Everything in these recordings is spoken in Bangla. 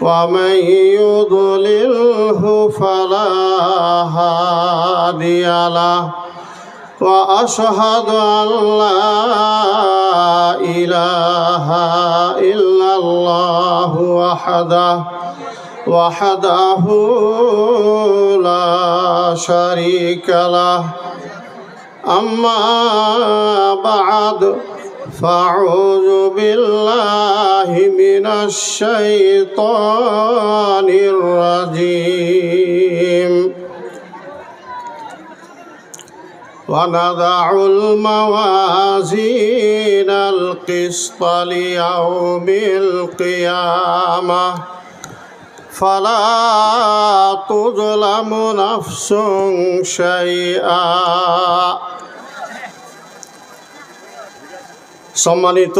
ومن يضلله فلا هادي له واشهد ان لا اله الا الله وحده وحده لا شريك له أما بعد فأعوذ بالله من الشيطان الرجيم ونضع الموازين القسط ليوم القيامة فلا تظلم نفس شيئا সম্মানিত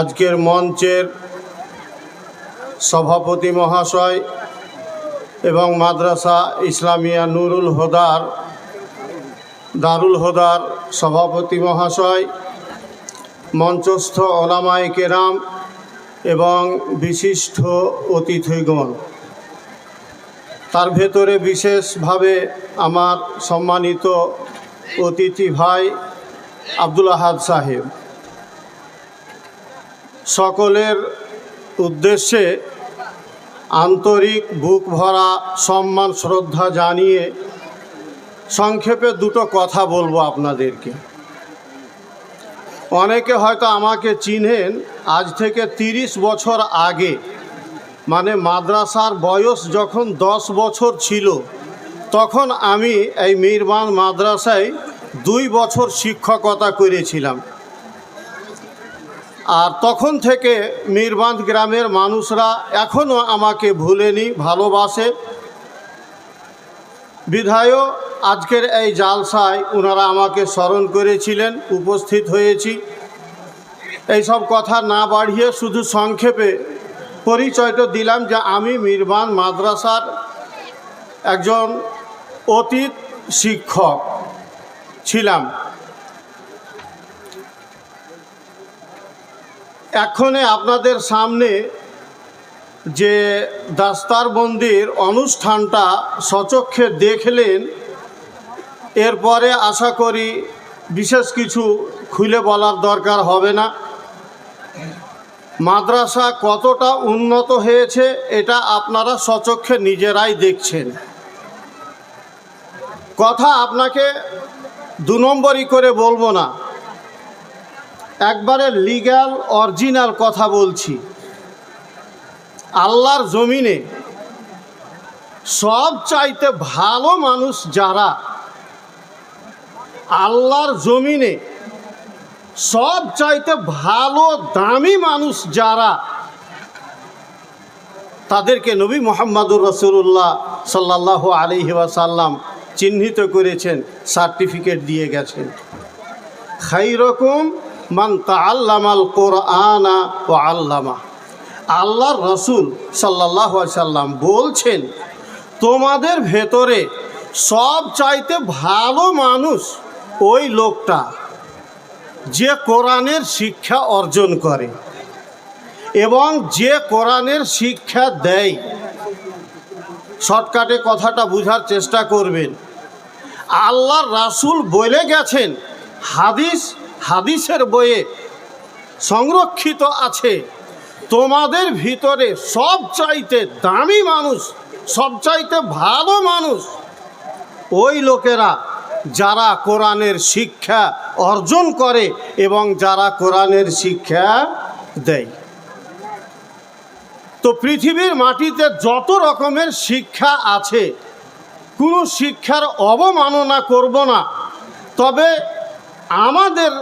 আজকের মঞ্চের সভাপতি মহাশয় এবং মাদ্রাসা ইসলামিয়া নুরুল হোদার, দারুল হোদার সভাপতি মহাশয়, মঞ্চস্থ ওলামায় কেরাম এবং বিশিষ্ট অতিথিগণ। তার ভেতরে বিশেষভাবে আমার সম্মানিত অতিথি ভাই আব্দুল আহাদ সাহেব। সকলের উদ্দেশ্যে আন্তরিক বুক ভরা সম্মান, শ্রদ্ধা জানিয়ে সংক্ষেপে দুটো কথা বলব আপনাদেরকে। অনেকে হয়তো আমাকে চিনেন, আজ থেকে তিরিশ বছর আগে মানে মাদ্রাসার বয়স যখন দশ বছর ছিল তখন আমি এই মিরবান মাদ্রাসায় দুই বছর শিক্ষকতা করেছিলাম। আর তখন থেকে মিরবান্ধ গ্রামের মানুষরা এখনও আমাকে ভুলেনি, ভালোবাসে। বিধায়ক, আজকের এই জালসায় ওনারা আমাকে স্মরণ করেছিলেন, উপস্থিত হয়েছি। এইসব কথা না বাড়িয়ে শুধু সংক্ষেপে পরিচয়টা দিলাম যে আমি মিরবান মাদ্রাসার একজন অতীত শিক্ষক ছিলাম। এখনে আপনাদের সামনে যে দাস্তার দাস্তারবন্দির অনুষ্ঠানটা সচক্ষে দেখলেন, এরপরে আশা করি বিশেষ কিছু খুলে বলার দরকার হবে না। মাদ্রাসা কতটা উন্নত হয়েছে, এটা আপনারা সচক্ষে নিজেরাই দেখছেন। কথা আপনাকে দু নম্বরই করে বলব না। একবারে লিগ্যাল অরিজিনাল কথা বলছি। আল্লাহর জমিনে সব চাইতে ভালো মানুষ যারা, আল্লাহর জমিনে সব চাইতে ভালো দামি মানুষ যারা, তাদেরকে নবী মোহাম্মদুর রসুল্লাহ সাল্লাহ আলহি ওয়াসাল্লাম চিহ্নিত করেছেন সার্টিফিকেট দিয়ে গেছেন। খাই রকম মান তাল্লামাল কোরআনা ও আল্লামা। আল্লাহর রসুল সাল্লাহ সাল্লাম বলছেন, তোমাদের ভেতরে সব চাইতে ভালো মানুষ ওই লোকটা যে কোরআনের শিক্ষা অর্জন করে এবং যে কোরআনের শিক্ষা দেয়। শর্টকাটে কথাটা বুঝার চেষ্টা করবেন। আল্লাহর রাসুল বলে গেছেন, হাদিস, হাদিসের বইয়ে সংরক্ষিত আছে, তোমাদের ভিতরে সব চাইতে দামি মানুষ সব চাইতে ভালো মানুষ ওই লোকেরা যারা কোরআনের শিক্ষা অর্জন করে এবং যারা কোরআনের শিক্ষা দেয়। তো পৃথিবীর মাটিতে যত রকমের শিক্ষা আছে, কোনো শিক্ষার অবমাননা করব না। তবে আমাদের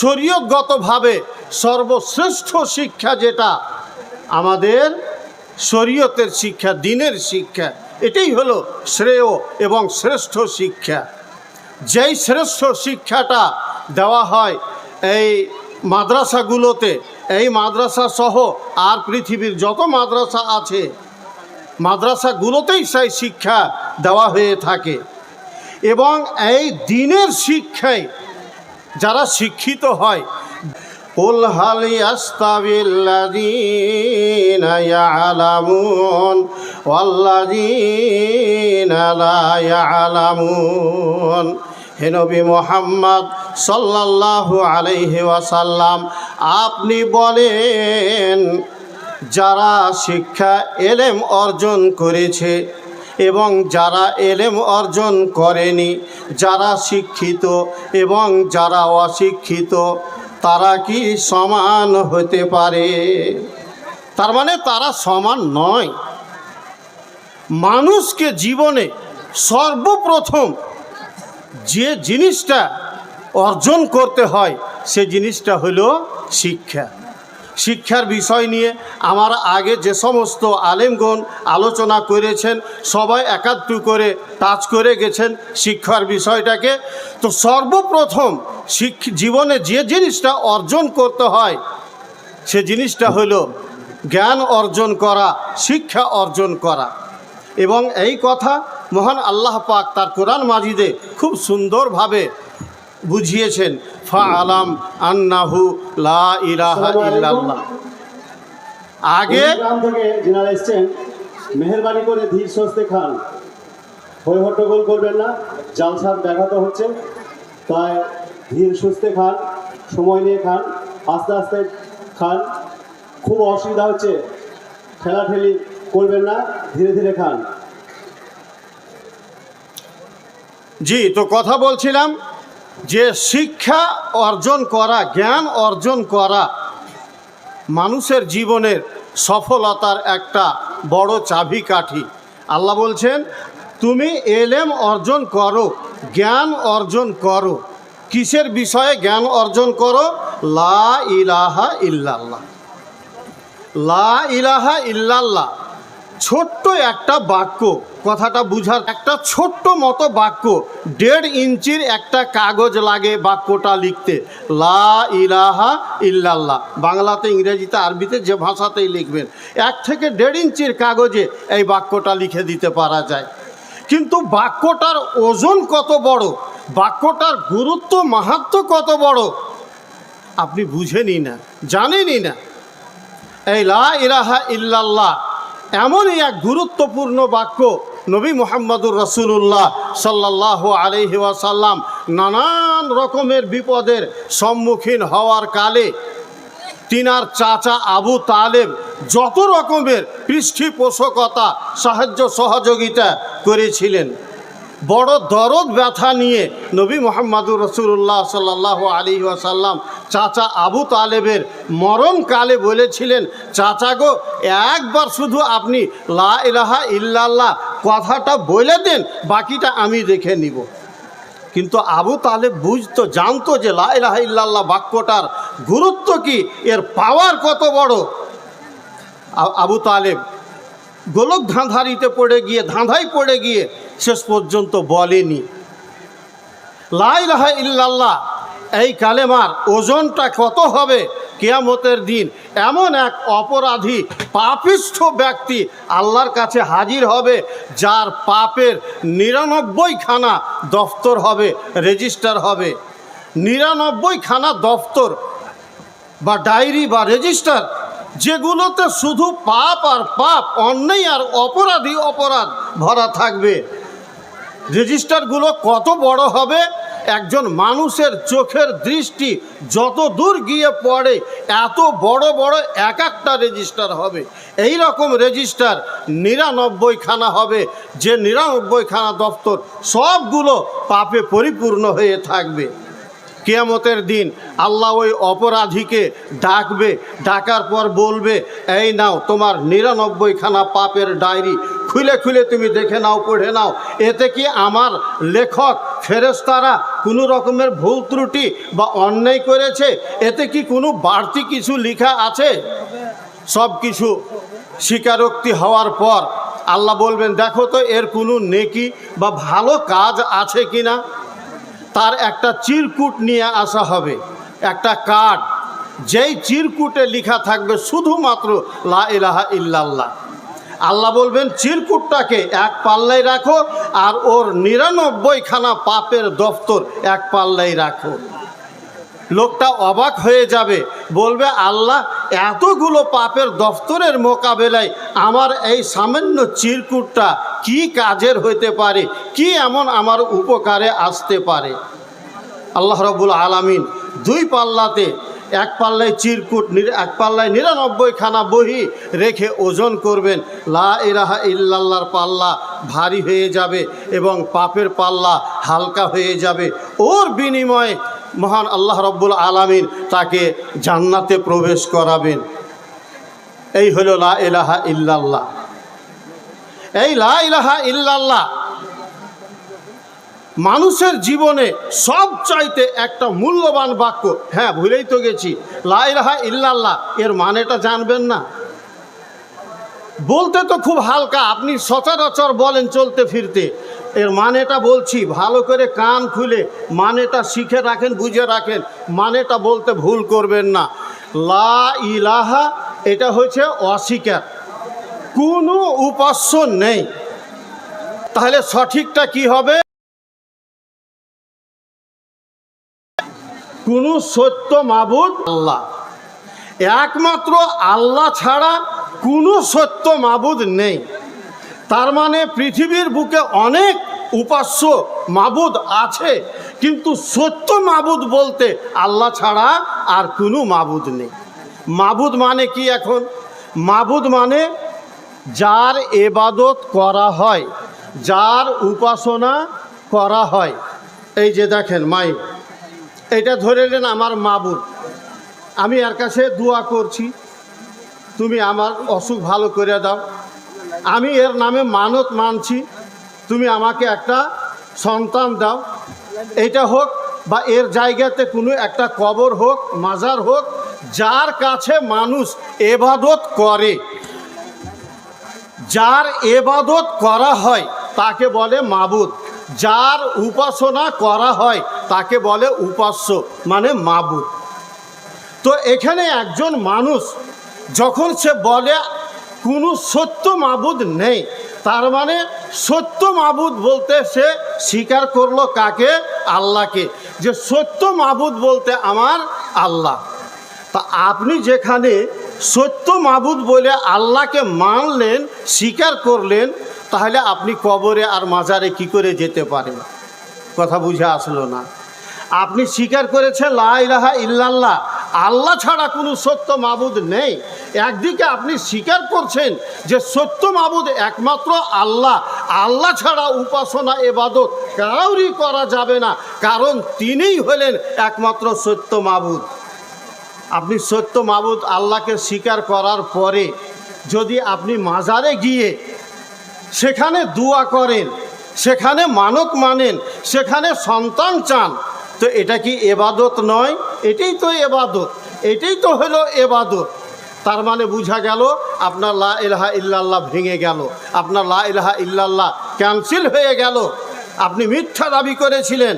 শরীয়তগতভাবে সর্বশ্রেষ্ঠ শিক্ষা যেটা, আমাদের শরীয়তের শিক্ষা, দিনের শিক্ষা, এটাই হলো শ্রেয় এবং শ্রেষ্ঠ শিক্ষা। যেই শ্রেষ্ঠ শিক্ষাটা দেওয়া হয় এই মাদ্রাসাগুলোতে এই মাদ্রাসা সহ আর পৃথিবীর যত মাদ্রাসা আছে মাদ্রাসাগুলোতেই সেই শিক্ষা দেওয়া হয়ে থাকে এবং এই দিনের শিক্ষায় যারা শিক্ষিত হয় قل هل يستوي الذين يعلمون والذين لا يعلمون হে নবী মোহাম্মদ সাল্লাল্লাহু আলাইহি ওয়াসাল্লাম, আপনি বলেন, যারা শিক্ষা, এলেম অর্জন করেছে এবং যারা এলেম অর্জন করেনি, যারা শিক্ষিত এবং যারা অশিক্ষিত, তারা কি সমান হতে পারে? তার মানে তারা সমান নয়। মানুষকে জীবনে সর্বপ্রথম যে জিনিসটা অর্জন করতে হয়, সে জিনিসটা হলো শিক্ষা। শিক্ষার বিষয় নিয়ে আমার আগে যে সমস্ত আলেমগণ আলোচনা করেছেন, সবাই একাত্তু করে টাচ করে গেছেন শিক্ষার বিষয়টাকে। তো সর্বপ্রথম শিখ জীবনে যে জিনিসটা অর্জন করতে হয়, সে জিনিসটা হলো জ্ঞান অর্জন করা, শিক্ষা অর্জন করা। এবং এই কথা মহান আল্লাহ পাক তার কোরআন মাজিদে খুব সুন্দরভাবে বুঝিয়েছেন ফা আলাম আন্নাহু লা ইলাহা ইল্লাল্লাহ। আগে থেকে যিনারা এসছেন মেহরবানি করে ধীর স্বস্তে খান। হই হট্টগোল করবেন না জালসার ব্যাঘাত হচ্ছে তাই ধীর সুস্থে খান সময় নিয়ে খান আস্তে আস্তে খান। খুব অসুবিধা হচ্ছে ঠেলাঠেলি করবেন না ধীরে ধীরে খান। জি, তো কথা বলছিলাম যে শিক্ষা অর্জন করা, জ্ঞান অর্জন করা মানুষের জীবনের সফলতার একটা বড় চাবিকাঠি। আল্লাহ বলছেন, তুমি এলেম অর্জন করো, জ্ঞান অর্জন করো। কিসের বিষয়ে জ্ঞান অর্জন করো? লা ইলাহা ইল্লাল্লাহ। লা ইলাহা ইল্লাল্লাহ। ছোট্ট একটা বাক্য, কথাটা বুঝার একটা ছোট্ট মতো বাক্য, দেড় ইঞ্চির একটা কাগজ লাগে বাক্যটা লিখতে। লা ইলাহা ইল্লাল্লাহ। বাংলাতে, ইংরেজিতে, আরবিতে যে ভাষাতেই লিখবেন, এক থেকে দেড় ইঞ্চির কাগজে এই বাক্যটা লিখে দিতে পারা যায়। কিন্তু বাক্যটার ওজন কত বড়? বাক্যটার গুরুত্ব, মাহাত্ম কত বড়? আপনি বুঝেনি না, জানেনই না। এই লা ইলাহা ইল্লাল্লাহ এমনই এক গুরুত্বপূর্ণ বাক্য নবী মোহাম্মদুর রসুল্লাহ সাল্লাহ আলহি ওয়াসাল্লাম নানান রকমের বিপদের সম্মুখীন হওয়ার কালে তিনার চাচা আবু তালেব যত রকমের পৃষ্ঠপোষকতা, সাহায্য সহযোগিতা করেছিলেন। বড় দরদ ব্যথা নিয়ে নবী মোহাম্মদুর রসুল্লাহ সাল্লাহ আলী ওয়াসাল্লাম চাচা আবু তালেবের মরণকালে বলেছিলেন, চাচা গো, একবার শুধু আপনি লা ইলাহা ইল্লাল্লাহ কথাটা বলে দেন, বাকিটা আমি দেখে নিব। কিন্তু আবু তালেব বুঝতো, জানতো যে লা ইলাহা ইল্লাল্লাহ বাক্যটার গুরুত্ব কি, এর পাওয়ার কত বড়? আবু তালেব গোলক ধাঁধারিতে পড়ে গিয়ে ধাঁধাই পড়ে গিয়ে শেষ পর্যন্ত বলেনি লাইলাহা ইল্লাল্লাহ, এই কালেমার ওজনটা কত হবে কেয়ামতের দিন? এমন এক অপরাধী, পাপিষ্ঠ ব্যক্তি আল্লাহর কাছে হাজির হবে, যার পাপের নিরানব্বই খানা দফতর হবে, রেজিস্টার হবে। নিরানব্বই খানা দফতর বা ডায়েরি বা রেজিস্টার যেগুলোতে শুধু পাপ আর পাপ, অন্যায় আর অপরাধী অপরাধ ভরা থাকবে। রেজিস্টারগুলো কত বড় হবে? একজন মানুষের চোখের দৃষ্টি যত দূর গিয়ে পড়ে, এত বড় বড় এক একটা রেজিস্টার হবে। এই রকম রেজিস্টার নিরানব্বই খানা হবে। যে নিরানব্বই খানা দপ্তর সবগুলো পাপে পরিপূর্ণ হয়ে থাকবে। কেয়ামতের দিন আল্লাহ ওই অপরাধীকে ডাকবে, ডাকার পর বলবে, এই নাও, তোমার নিরানব্বই খানা পাপের ডায়েরি খুলে খুলে তুমি দেখে নাও, পড়ে নাও। এতে কি আমার লেখক ফেরেস্তারা কোনো রকমের ভুল ত্রুটি বা অন্যায় করেছে? এতে কি কোনো বাড়তি কিছু লেখা আছে? সব কিছু স্বীকারোক্তি হওয়ার পর আল্লাহ বলবেন, দেখো তো, এর কোনো নেকি বা ভালো কাজ আছে কি না একটা চিরকুট নিয়ে আসা হবে, একটা কার্ড। যেই চিরকুটে লেখা থাকবে শুধুমাত্র লা ইলাহা ইল্লাল্লাহ। আল্লাহ বলবেন, চিরকুটটাকে এক পাল্লাই রাখো আর ওর নিরানব্বইখানা পাপের দফতর এক পাল্লাই রাখো। লোকটা অবাক হয়ে যাবে। বলবে, আল্লাহ, এতগুলো পাপের দফতরের মোকাবেলায় আমার এই সামান্য চিরকুটটা কি কাজের হইতে পারে? কি এমন আমার উপকারে আসতে পারে? আল্লাহ রবুল আলামিন দুই পাল্লাতে, এক পাল্লায় চিরকুট এক পাল্লায় নিরানব্বই খানা বহি রেখে ওজন করবেন। লা ইরাহা ইল্লাল্লাহর পাল্লা ভারী হয়ে যাবে এবং পাপের পাল্লা হালকা হয়ে যাবে। ওর বিনিময়ে মহান আল্লাহ রব্বুল আলামিন তাকে জান্নাতে প্রবেশ করাবেন। এই হল লা ইলাহা ইল্লাল্লাহ। এই লা ইলাহা ইল্লাল্লাহ। মানুষের জীবনে সব চাইতে একটা মূল্যবান বাক্য হ্যাঁ ভুলেই তো গেছি, লা লাইলাহা ইল্লাল্লাহ, এর মানেটা জানবেন না। বলতে তো খুব হালকা, আপনি সচরাচর বলেন চলতে ফিরতে এর মানেটা বলছি, ভালো করে কান খুলে মানেটা শিখে রাখেন, বুঝে রাখেন। মানেটা বলতে ভুল করবেন না। লা ইলাহা, এটা হচ্ছে অস্বীকার। কোনো উপাস্য নেই। তাহলে সঠিকটা কি হবে? কোনো সত্য মাবুদ আল্লাহ। একমাত্র আল্লাহ ছাড়া কোনো সত্য মাবুদ নেই। তার মানে পৃথিবীর বুকে অনেক উপাস্য মাবুদ আছে, কিন্তু সত্য মাবুদ বলতে আল্লাহ ছাড়া আর কোনো মাবুদ নেই। মাবুদ মানে কি এখন? মাবুদ মানে যার এবাদত করা হয়, যার উপাসনা করা হয়। এই যে দেখেন মাই, এটা ধরে নেন আমার মাবুদ। আমি এর কাছে দোয়া করছি, তুমি আমার অসুখ ভালো করে দাও। আমি এর নামে মানত মানছি। তুমি আমাকে একটা সন্তান দাও। এটা হোক বা এর জায়গাতে কোনো একটা কবর হোক, মাজার হোক, যার কাছে মানুষ এবাদত করে, যার এবাদত করা হয়, তাকে বলে মাবুদ। যার উপাসনা করা হয়, তাকে বলে উপাস্য মানে মাবুদ। তো এখানে একজন মানুষ, যখন সে বলে কোনো সত্য মাবুদ নেই। তার মানে সত্য মাবুদ বলতে সে স্বীকার করল কাকে? আল্লাহকে। যে সত্য মাবুদ বলতে আমার আল্লাহ। তা আপনি যেখানে সত্য মাবুদ বলে আল্লাহকে মানলেন, স্বীকার করলেন, তাহলে আপনি কবরে আর মাজারে কি করে যেতে পারেন? কথা বুঝে আসলো না। আপনি স্বীকার করেছেন, লা ইলাহা ইল্লাল্লাহ। আল্লাহ ছাড়া কোনো সত্য মাবুদ নেই। একদিকে আপনি স্বীকার করছেন যে সত্য মাবুদ একমাত্র আল্লাহ। আল্লাহ ছাড়া উপাসনা, এবাদত কাউরই করা যাবে না। কারণ তিনিই হলেন একমাত্র সত্য মাবুদ। আপনি সত্য মাবুদ আল্লাহকে স্বীকার করার পরে যদি আপনি মাজারে গিয়ে সেখানে দোয়া করেন, সেখানে মানক মানেন, সেখানে সন্তান চান, তো এটা কি এবাদত নয়? এটাই তো এবাদত। এটাই তো হলো এবাদত। তার মানে বুঝা গেল আপনার লা ইলাহা ইল্লাল্লাহ ভেঙে গেল। আপনার লা ইলাহা ইল্লাল্লাহ ক্যান্সেল হয়ে গেল। আপনি মিথ্যা দাবি করেছিলেন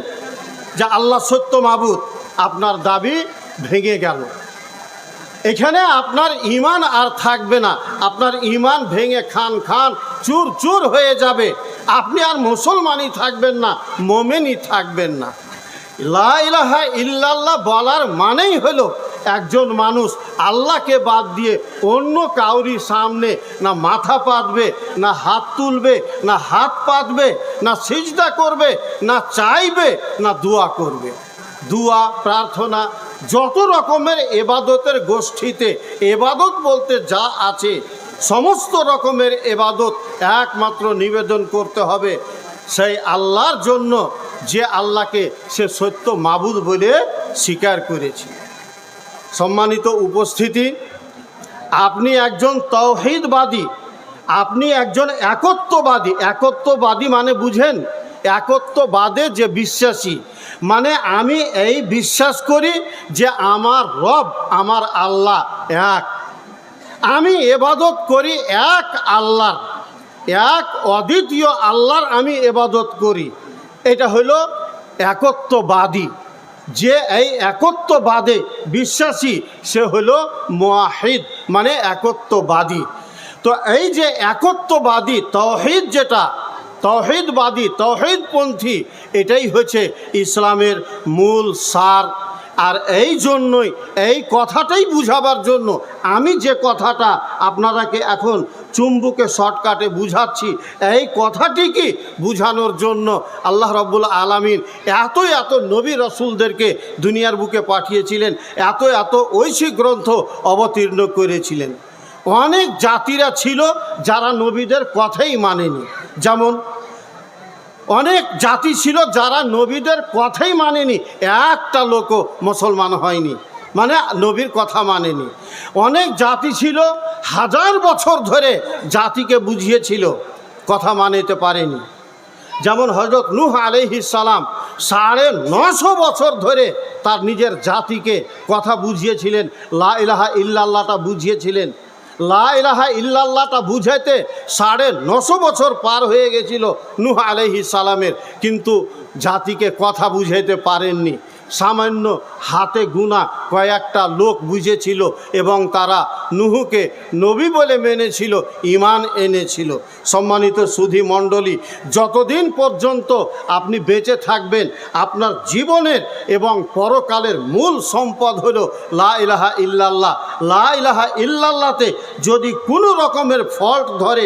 যে আল্লাহ সত্য মাবুদ। আপনার দাবি ভেঙে গেল। এখানে আপনার ইমান আর থাকবে না। আপনার ইমান ভেঙে খান খান চুর চুর হয়ে যাবে। আপনি আর মুসলমানই থাকবেন না, মোমেনই থাকবেন না। লা ইলাহা ইল্লাল্লাহ বলার মানেই হলো একজন মানুষ আল্লাহকে বাদ দিয়ে অন্য কাউরি সামনে না মাথা পাতবে, না হাত তুলবে, না হাত পাতবে, না সিজদা করবে, না চাইবে, না দোয়া করবে। দোয়া, প্রার্থনা, যত রকমের এবাদতের গোষ্ঠীতে এবাদত বলতে যা আছে, সমস্ত রকমের এবাদত একমাত্র নিবেদন করতে হবে। সেই আল্লাহর জন্য যে আল্লাহকে সে সত্য মাবুদ বলে স্বীকার করেছে। সম্মানিত উপস্থিতি, আপনি একজন তৌহিদবাদী আপনি একজন একত্ববাদী। একত্ববাদী মানে বুঝেন, একত্ববাদে যে বিশ্বাসী। মানে আমি এই বিশ্বাস করি যে আমার রব, আমার আল্লাহ এক। আমি এবাদত করি এক আল্লাহর, এক অদ্বিতীয় আল্লাহর আমি এবাদত করি। এটা হলো একত্ববাদী। যে এই একত্ববাদে বিশ্বাসী, সে হলো মোয়াহিদ মানে একত্ববাদী। তো এই যে একত্ববাদী তহিদ যেটা তৌহিদবাদী তহিদপন্থী এটাই হচ্ছে ইসলামের মূল সার। আর এই জন্যই, এই কথাটাই বুঝাবার জন্য আমি যে কথাটা আপনারাকে এখন চুম্বুকে শর্টকাটে বুঝাচ্ছি, এই কথাটিকে বুঝানোর জন্য আল্লাহ রব্বুল আলামিন এত এত নবী রসুলদেরকে দুনিয়ার বুকে পাঠিয়েছিলেন, এত এত ঐশী গ্রন্থ অবতীর্ণ করেছিলেন। অনেক জাতিরা ছিল যারা নবীদের কথাই মানেনি। যেমন অনেক জাতি ছিল যারা নবীদের কথাই মানেনি। একটা লোকও মুসলমান হয়নি। মানে নবীর কথা মানেনি। অনেক জাতি ছিল হাজার বছর ধরে জাতিকে বুঝিয়েছিল, কথা মানিতে পারেনি। যেমন হজরত নূহ সালাম সাড়ে নশো বছর ধরে তার নিজের জাতিকে কথা বুঝিয়েছিলেন, লা ইলাহা বুঝিয়েছিলেন। লা ইলাহা ইল্লাল্লাহটা বুঝাইতে সাড়ে নশো বছর পার হয়ে গেছিল নুহা আলহি সালামের। কিন্তু জাতিকে কথা বুঝাইতে পারেননি। সামান্য হাতে গুণা কয়েকটা লোক বুঝেছিল এবং তারা নুহুকে নবী বলে মেনেছিল ইমান এনেছিল। সম্মানিত সুধি মণ্ডলী, যতদিন পর্যন্ত আপনি বেঁচে থাকবেন, আপনার জীবনের এবং পরকালের মূল সম্পদ হল লা ইলাহা ইল্লাল্লাহ। লা ইলাহা ইল্লাল্লাহতে যদি কোনো রকমের ফল্ট ধরে